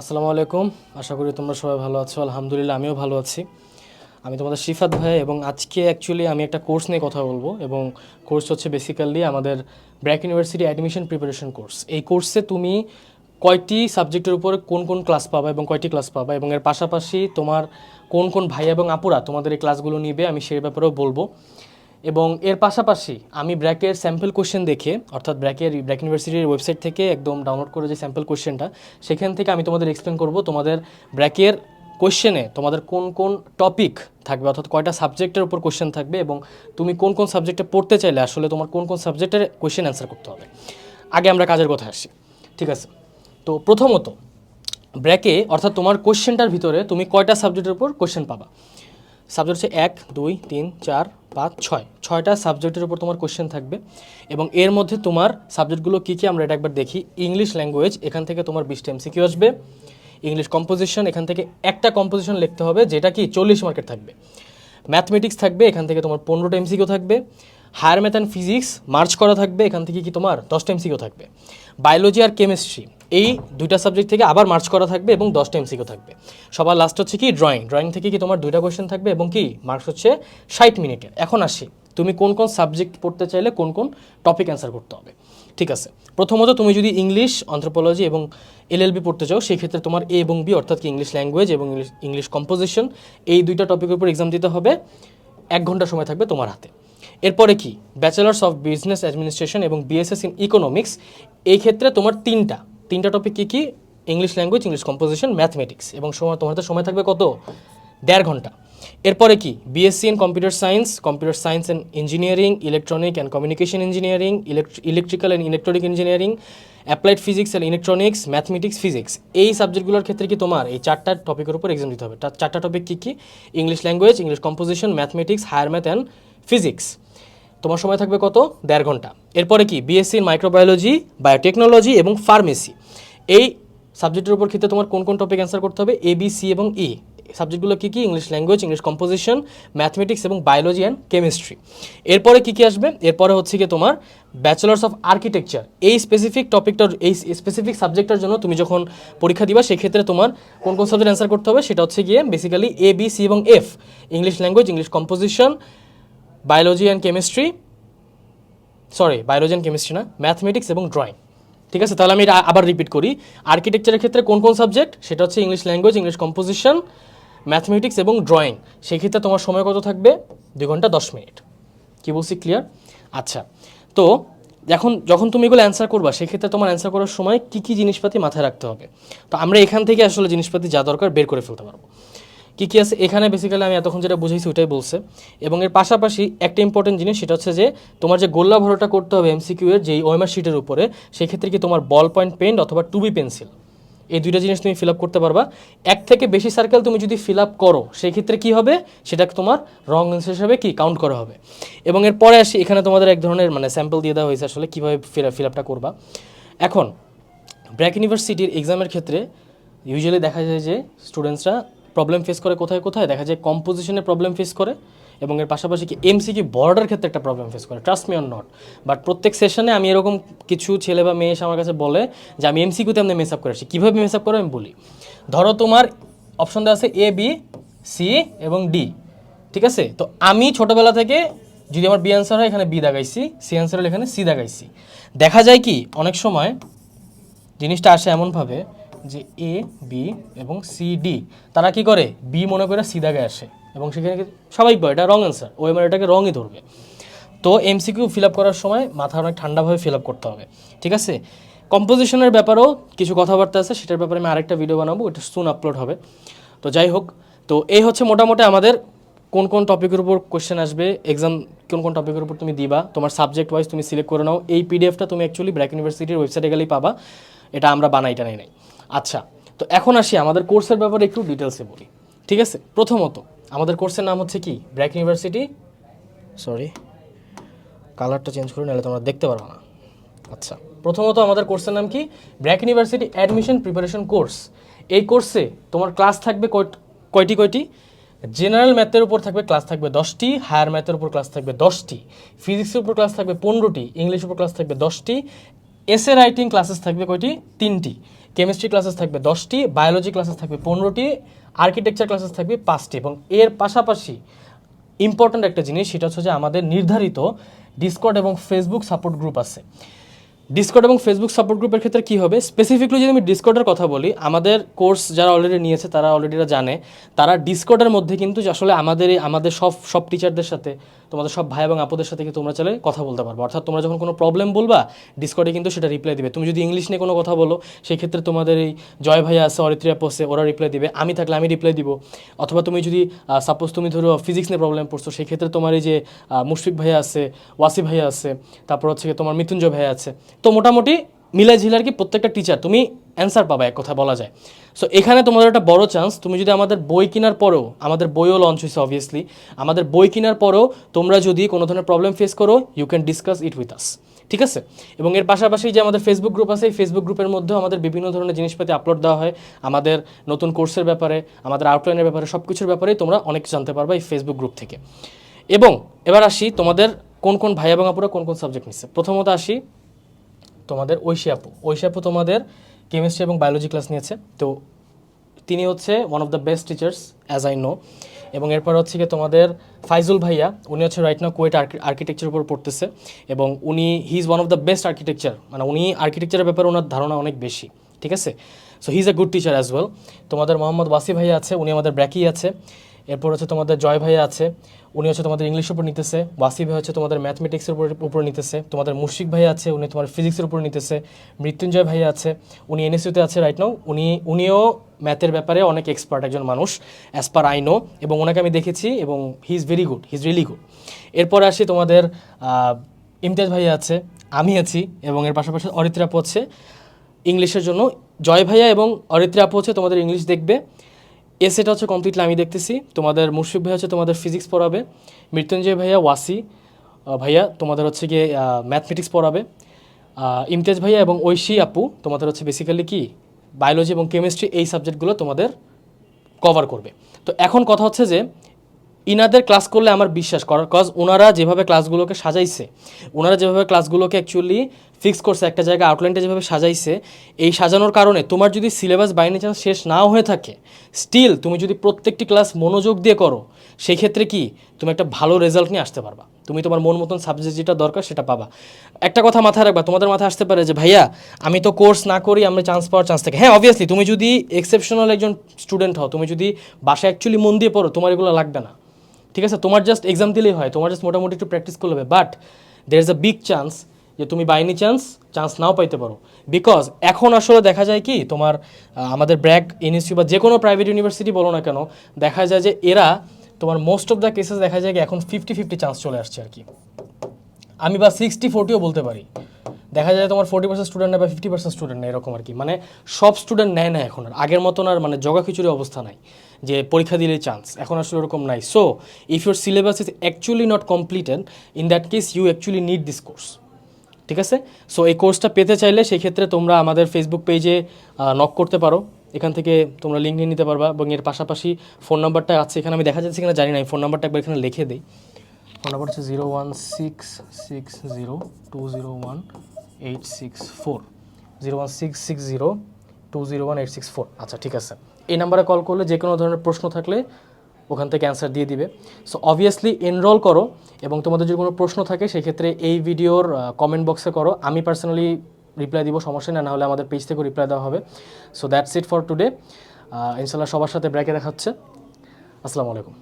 আসসালামু আলাইকুম। আশা করি তোমরা সবাই ভালো আছো। আলহামদুলিল্লাহ, আমিও ভালো আছি। আমি তোমাদের শিফাত ভাই এবং আজকে অ্যাকচুয়ালি আমি একটা কোর্স নিয়ে কথা বলব এবং কোর্স হচ্ছে বেসিক্যালি আমাদের BRAC university admission preparation course এই কোর্সে তুমি কয়টি সাবজেক্টের উপরে কোন কোন ক্লাস পাবা এবং কয়টি ক্লাস পাবা এবং এর পাশাপাশি তোমার কোন কোন ভাই এবং আপুরা তোমাদের এই ক্লাসগুলো নিবে আমি সেই ব্যাপারেও বলব। এবং এর পাশাপাশি আমি ব্র্যাকের স্যাম্পল কোশ্চেন দেখে, অর্থাৎ ব্র্যাকের, ব্র্যাক ইউনিভার্সিটির ওয়েবসাইট থেকে একদম ডাউনলোড করে যে স্যাম্পল কোশ্চেনটা সেখান থেকে আমি তোমাদের এক্সপ্লেন করব তোমাদের ব্র্যাকের কোশ্চেনে তোমাদের কোন কোন টপিক থাকবে, অর্থাৎ কয়টা সাবজেক্টের উপর কোশ্চেন থাকবে এবং তুমি কোন কোন সাবজেক্টে পড়তে চাইলে আসলে তোমার কোন কোন সাবজেক্টের কোশ্চেন অ্যান্সার করতে হবে। আগে আমরা কাজের কথা আসি, ঠিক আছে? তো প্রথমত, ব্র্যাকে, অর্থাৎ তোমার কোশ্চেনটার ভিতরে তুমি কয়টা সাবজেক্টের উপর কোশ্চেন পাবা? সাবজেক্ট হচ্ছে এক, দুই, তিন, চার, পাঁচ, ছয়। ছয়টা সাবজেক্টের উপর তোমার কোশ্চেন থাকবে এবং এর মধ্যে তোমার সাবজেক্টগুলো কী কী আমরা এটা একবার দেখি। ইংলিশ ল্যাঙ্গুয়েজ এখান থেকে তোমার বিশটা এমসিকিউ আসবে। ইংলিশ কম্পোজিশন এখান থেকে একটা কম্পোজিশন লিখতে হবে যেটা কি চল্লিশ মার্কের থাকবে। ম্যাথমেটিক্স থাকবে, এখান থেকে তোমার পনেরোটা এমসিকিউ থাকবে। হায়ার ম্যাথ অ্যান্ড ফিজিক্স মার্চ করা থাকবে, এখান থেকে কি তোমার দশটা এমসিকিউ থাকবে। বায়োলজি আর কেমিস্ট্রি এই দুইটা সাবজেক্ট থেকে আবার মার্চ করা থাকবে এবং দশটা এমসিকিউ থাকবে। সবার লাস্ট হচ্ছে কি ড্রয়িং ড্রয়িং থেকে কি তোমার দুইটা কোয়েশ্চেন থাকবে এবং কি মার্কস হচ্ছে ষাট মিনিটের এখন আসি, তুমি কোন কোন সাবজেক্ট পড়তে চাইলে কোন কোন টপিক অ্যান্সার করতে হবে। ঠিক আছে, প্রথমত তুমি যদি ইংলিশ অন্থ্রোপোলজি এবং এলএলবি পড়তে চাও সেই ক্ষেত্রে তোমার এ এবং বি অর্থাৎ কি ইংলিশ ল্যাঙ্গুয়েজ এবং ইংলিশ ইংলিশ কম্পোজিশন এই দুইটা টপিকের উপর এক্সাম দিতে হবে। এক ঘণ্টা সময় থাকবে তোমার হাতে। এরপরে কি? ব্যাচেলার্স অফ বিজনেস অ্যাডমিনিস্ট্রেশন এবং বিএসএস ইন ইকোনমিক্স এই ক্ষেত্রে তোমার তিনটা। তিনটা টপিক কী কী? English language English composition mathematics এবং সময় হাতে সময় থাকবে কত? দেড় ঘণ্টা। এরপরে কি? BSc in computer science computer science and engineering electronic and communication engineering electrical and electronic engineering applied physics and electronics mathematics physics এই সাবজেক্টগুলোর ক্ষেত্রে কি তোমার? এই চারটা টপিকের উপর এক্সাম দিতে হবে। চারটা টপিক কী কী? English language English composition mathematics higher math and physics তোমার সময় থাকবে কত? দেড় ঘণ্টা। এরপরে কি? বিএসসি ইন মাইক্রোবায়োলজি বায়োটেকনোলজি এবং ফার্মেসি এই সাবজেক্টের উপর ক্ষেত্রে তোমার কোন কোন টপিক অ্যান্সার করতে হবে? এ বি সি এবং ই সাবজেক্টগুলো কী কী? English language English composition mathematics এবং বায়োলজি অ্যান্ড কেমিস্ট্রি এরপরে কী কী আসবে? এরপরে হচ্ছে কি তোমার ব্যাচেলার্স অফ আর্কিটেকচার এই স্পেসিফিক টপিকটার এই স্পেসিফিক সাবজেক্টটার জন্য তুমি যখন পরীক্ষা দিবা, সেক্ষেত্রে তোমার কোন কোন সাবজেক্ট অ্যান্সার করতে হবে? সেটা হচ্ছে গিয়ে বেসিক্যালি এ বি সি এবং F English language English composition biology and chemistry sorry biology and chemistry না। ম্যাথমেটিক্স এবং ড্রয়িং ঠিক আছে? তাহলে আমি এটা আবার রিপিট করি। আর্কিটেকচারের ক্ষেত্রে কোন কোন সাবজেক্ট সেটা হচ্ছে English language English composition mathematics এবং ড্রয়িং সেই ক্ষেত্রে তোমার সময় কত থাকবে? দুই ঘণ্টা দশ মিনিট। কি বলছি? ক্লিয়ার আচ্ছা। তো এখন যখন তুমি এগুলো অ্যান্সার করবা, সেক্ষেত্রে তোমার অ্যান্সার করার সময় কী কী জিনিসপাতি মাথায় রাখতে হবে? তো আমরা এখান থেকে আসলে জিনিসপাতি যা দরকার বের করে ফেলতে পারব। কী কী আছে? এখানে বেসিক্যালি আমি এতক্ষণ যেটা বুঝেছি ওটাই বলছে। এবং এর পাশাপাশি একটা ইম্পর্টেন্ট জিনিস, সেটা হচ্ছে যে তোমার যে গোল্লা ভরোটা করতে হবে এমসিকিউ এর, যেই ওএমআর শিটের উপরে, সেক্ষেত্রে কি তোমার বল পয়েন্ট পেন অথবা টুবি পেন্সিল এই দুইটা জিনিস তুমি ফিল আপ করতে পারবা। এক থেকে বেশি সার্কেল তুমি যদি ফিল আপ করো, সেক্ষেত্রে কী হবে? সেটাকে তোমার রং অ্যান্সার হিসাবে কি? কাউন্ট করা হবে। এবং এর পরে আসি, এখানে তোমাদের এক ধরনের মানে স্যাম্পল দিয়ে দেওয়া হয়েছে আসলে, কীভাবে ফিল আপটা করবা। এখন ব্র্যাক ইউনিভার্সিটির এক্সামের ক্ষেত্রে ইউজুয়ালি দেখা যায় যে স্টুডেন্টসরা প্রবলেম ফেস করে কোথায় কোথায়, দেখা যায় কম্পোজিশনে প্রবলেম ফেস করে এবং এর পাশাপাশি কি এমসিকিউ বর্ডার ক্ষেত্রে একটা প্রবলেম ফেস করে trust me or not but প্রত্যেক সেশনে আমি এরকম কিছু ছেলে বা মেয়ে এসে আমার কাছে বলে যে আমি এমসিকিউতে আমি মেস আপ করে আসি কীভাবে মেস আপ করে আমি বলি? ধরো তোমার অপশন দেওয়া আছে এ বি সি এবং ডি ঠিক আছে? তো আমি ছোটোবেলা থেকে যদি আমার বি অ্যান্সার হয়, এখানে বি দাগাইছি সি অ্যান্সার হলে এখানে সি দাগাইছি দেখা যায় কি, অনেক সময় জিনিসটা আসে এমনভাবে যে এ বি এবং সি ডি তারা কি করে? বি মনে করে সি দাগে আসে। এবং সেখানে স্বাভাবিক এটা রং অ্যান্সার ও এবার এটাকে রঙই ধরবে। তো এমসিকিউ ফিল আপ করার সময় মাথা অনেক ঠান্ডাভাবে ফিল আপ করতে হবে। ঠিক আছে? কম্পোজিশনের ব্যাপারেও কিছু কথাবার্তা আছে। সেটার ব্যাপারে আমি আরেকটা ভিডিও বানাবো। ওটা সুন আপলোড হবে। তো যাই হোক, তো এই হচ্ছে মোটামুটি আমাদের কোন কোন টপিকের উপর কোয়েশ্চেন আসবে এক্সাম কোন কোন টপিকের উপর তুমি দিবা, তোমার সাবজেক্ট ওয়াইজ তুমি সিলেক্ট করে নাও। এই পিডিএফটা তুমি অ্যাকচুয়ালি ব্র্যাক ইউনিভার্সিটির ওয়েবসাইটে গেলেই পাবা। এটা আমরা বানাই টানাই নাই। আচ্ছা তো এখন আসি আমাদের কোর্সের ব্যাপারে একটু ডিটেলসে বলি। ঠিক আছে? প্রথমত, আমাদের কোর্সের নাম হচ্ছে কি? ব্র্যাক ইউনিভার্সিটি সরি কালারটা চেঞ্জ করে নাহলে তোমরা দেখতে পারো না। আচ্ছা প্রথমত আমাদের কোর্সের নাম কি? BRAC university admission preparation course এই কোর্সে তোমার ক্লাস থাকবে কয়টি কয়টি জেনারেল ম্যাথের উপর থাকবে ক্লাস থাকবে দশটি হায়ার ম্যাথের উপর ক্লাস থাকবে দশটি ফিজিক্সের উপর ক্লাস থাকবে পনেরোটি ইংলিশের উপর ক্লাস থাকবে দশটি এসে রাইটিং ক্লাসেস থাকবে কয়টি? তিনটি। কেমিস্ট্রি ক্লাসেস থাকবে দশটি, বায়োলজি ক্লাসেস থাকবে পনেরোটি, আর্কিটেকচার ক্লাসেস থাকবে পাঁচটি এবং এর পাশাপাশি ইম্পর্ট্যান্ট একটা জিনিস, সেটা হচ্ছে যে আমাদের নির্ধারিত ডিসকর্ড এবং ফেসবুক সাপোর্ট গ্রুপ আছে। ডিসকর্ড এবং ফেসবুক সাপোর্ট গ্রুপের ক্ষেত্রে কী হবে? স্পেসিফিকলি যদি আমি ডিসকর্ডের কথা বলি, আমাদের কোর্স যারা অলরেডি নিয়েছে, তারা অলরেডি জানে, তারা ডিসকর্ডের মধ্যে কিন্তু আসলে আমাদের আমাদের সব সব টিচারদের সাথে তোমাদের সব ভাই এবং আপুদের সাথে কিন্তু তোমরা চাইলে কথা বলতে পারব। অর্থাৎ তোমরা যখন কোনো প্রবলেম বলবা ডিসকর্ডে কিন্তু সেটা রিপ্লাই দিবে। তুমি যদি ইংলিশ নিয়ে কোনো কথা বলো সেই ক্ষেত্রে তোমাদের এই জয় ভাইয়া আছে, অরিত্রিয়া পোসে ওরা রিপ্লাই দিবে। আমি থাকলে আমি রিপ্লাই দিব। অথবা তুমি যদি সাপোজ তুমি ধরো ফিজিক্স নিয়ে প্রবলেম পড়ছো সেই ক্ষেত্রে তোমার এই যে মুশফিক ভাইয়া আছে ওয়াসি ভাইয়া আছে, তারপর হচ্ছে তোমার মৃত্যুঞ্জয় ভাইয়া আছে। তো মোটামুটি মিলাই ঝিলার কি প্রত্যেকটা টিচার তুমি অ্যান্সার পাবা, এক কথা বলা যায়। সো এখানে তোমাদের একটা বড় চান্স তুমি যদি আমাদের বই কেনার পরেও, আমাদের বইও লঞ্চ হয়েছে অবভিয়াসলি আমাদের বই কেনার পরেও তোমরা যদি কোনো ধরনের প্রবলেম ফেস করো you can discuss it with us ঠিক আছে? এবং এর পাশাপাশি যে আমাদের ফেসবুক গ্রুপ আছে, এই ফেসবুক গ্রুপের মধ্যেও আমাদের বিভিন্ন ধরনের জিনিসপাতি আপলোড দেওয়া হয়, আমাদের নতুন কোর্সের ব্যাপারে, আমাদের আউটলাইনের ব্যাপারে সব কিছুর ব্যাপারেই তোমরা অনেক জানতে পারবে এই ফেসবুক গ্রুপ থেকে। এবং এবার আসি তোমাদের কোন কোন ভাই এবং কোন কোন সাবজেক্ট নিচ্ছে। প্রথমত আসি তোমাদের ঐশী আপু। ঐশী আপু তোমাদের কেমিস্ট্রি এবং বায়োলজি ক্লাস নিয়েছে। তো তিনি হচ্ছে one of the best teachers as I know এবং এরপর হচ্ছে গিয়ে তোমাদের ফাইজুল ভাইয়া, উনি হচ্ছে রাইট নাও কোয়েট আর্কিটেকচার উপর পড়তেছে। এবং উনি he is one of the best architecture মানে উনি আর্কিটেকচারের ব্যাপারে ওনার ধারণা অনেক বেশি, ঠিক আছে? So he is a good teacher as well তোমাদের মোহাম্মদ ওয়াসি ভাইয়া আছে, উনি আমাদের ব্র্যাকি আছে। এরপর হচ্ছে তোমাদের জয় ভাইয়া আছে, উনি হচ্ছে তোমাদের ইংলিশের উপর নিতেছে ওয়াসি ভাই হচ্ছে তোমাদের ম্যাথমেটিক্সের উপর উপর নিতেছে, তোমাদের মুশিক ভাই আছে, উনি তোমার ফিজিক্সের উপর নিতেছে, মৃত্যুঞ্জয় ভাই আছে, উনি এনএসইউতে আছে রাইট নাও উনি উনিও ম্যাথের ব্যাপারে অনেক এক্সপার্ট একজন মানুষ অ্যাজ পার আই নো এবং ওনাকে আমি দেখেছি, এবং he is very good he is really good এরপর আসি তোমাদের ইমতিয়াজ ভাইয়া আছে, আমি আছি, এবং এর পাশাপাশি অরিত্রা আছে ইংলিশের জন্য, জয় ভাইয়া এবং অরিত্রা হচ্ছে তোমাদের ইংলিশ দেখবে এসেটা হচ্ছে কমপ্লিটলি আমি দেখতেছি। তোমাদের মুর্শিদ ভাইয়া হচ্ছে তোমাদের ফিজিক্স পড়াবে। মৃত্যুঞ্জয় ভাইয়া ওয়াসি। ভাইয়া, তোমাদের হচ্ছে গিয়ে ম্যাথমেটিক্স পড়াবে। ইমতেজ ভাইয়া এবং ঐশী আপু, তোমাদের হচ্ছে বেসিক্যালি কি? বায়োলজি এবং কেমিস্ট্রি এই সাবজেক্টগুলো তোমাদের কভার করবে। তো এখন কথা হচ্ছে যে ইনাদের ক্লাস করলে আমার বিশ্বাস করার কজ ওনারা যেভাবে ক্লাসগুলোকে সাজাইছে ওনারা যেভাবে ক্লাসগুলোকে অ্যাকচুয়ালি ফিক্স করছে, একটা জায়গায় আউটলাইনটা যেভাবে সাজাইছে, এই সাজানোর কারণে তোমার যদি সিলেবাস বাইনি চান্স শেষ নাও হয়ে থাকে স্টিল তুমি যদি প্রত্যেকটি ক্লাস মনোযোগ দিয়ে করো সেই ক্ষেত্রে কি তুমি একটা ভালো রেজাল্ট নিয়ে আসতে পারবা। তুমি তোমার মন মতন সাবজেক্ট যেটা দরকার সেটা পাবা। একটা কথা মাথায় রাখবা, তোমাদের মাথায় আসতে পারে যে, ভাইয়া, আমি তো কোর্স না করি আমি চান্স পাওয়ার চান্স থাকে। হ্যাঁ অবভিয়াসলি তুমি যদি এক্সেপশনাল একজন স্টুডেন্ট হও, তুমি যদি বাসায় অ্যাকচুয়ালি মন দিয়ে পড়ো, তোমার এগুলো লাগবে না। ঠিক আছে? তোমার জাস্ট এক্সাম দিলেই হয়, তোমার জাস্ট মোটামুটি একটু প্র্যাকটিস করলে হবে। But there is a big chance যে তুমি বাই এনি চান্স চান্স নাও পাইতে পারো। বিকজ এখন আসলে দেখা যায় কি, তোমার আমাদের ব্র্যাক ইনস্টিটিউট বা যে কোনো প্রাইভেট ইউনিভার্সিটি বলো না কেন, দেখা যায় যে এরা তোমার মোস্ট অফ দ্য কেসেস দেখা যায় কি এখন ফিফটি ফিফটি চান্স চলে আসছে আর কি। আমি বা সিক্সটি ফোর্টিও বলতে পারি। দেখা যায় তোমার ফোর্টি পার্সেন্ট স্টুডেন্ট নেয় বা ফিফটি পার্সেন্ট স্টুডেন্ট নেয়, এরকম আর কি। মানে সব স্টুডেন্ট নেয় না এখন আর। আগের মতন আর মানে জগা খিচুড়ি অবস্থা নাই, যে পরীক্ষা দিলে চান্স এখন আসলে ওরকম নাই। So if your syllabus is actually not completed in that case you actually need this course ঠিক আছে? সো এই কোর্সটা পেতে চাইলে সেই ক্ষেত্রে তোমরা আমাদের ফেসবুক পেজে নক করতে পারো। এখান থেকে তোমরা লিঙ্ক নিয়ে নিতে পারবা এবং এর পাশাপাশি ফোন নাম্বারটা আছে। এখানে আমি দেখা যাচ্ছে কিনা জানি না ফোন নাম্বারটা একবার এখানে লিখে দিই। ফোন নাম্বার হচ্ছে zero one six six zero two zero one eight six four. Zero one six six zero two zero one eight six four. আচ্ছা ঠিক আছে। এই নাম্বারে কল করলে যে কোনো ধরনের প্রশ্ন থাকলে ওখান থেকে অ্যান্সার দিয়ে দিবে। সো অবভিয়াসলি এনরোল করো এবং তোমাদের যদি কোনো প্রশ্ন থাকে, সেক্ষেত্রে এই ভিডিওর কমেন্ট বক্সে করো। আমি পার্সোনালি রিপ্লাই দিব, সমস্যা না হলে আমাদের পেজ থেকে রিপ্লাই দেওয়া হবে। So that's it for today ইনশাল্লাহ সবার সাথে ব্রেকে দেখা আসসালামু আলাইকুম।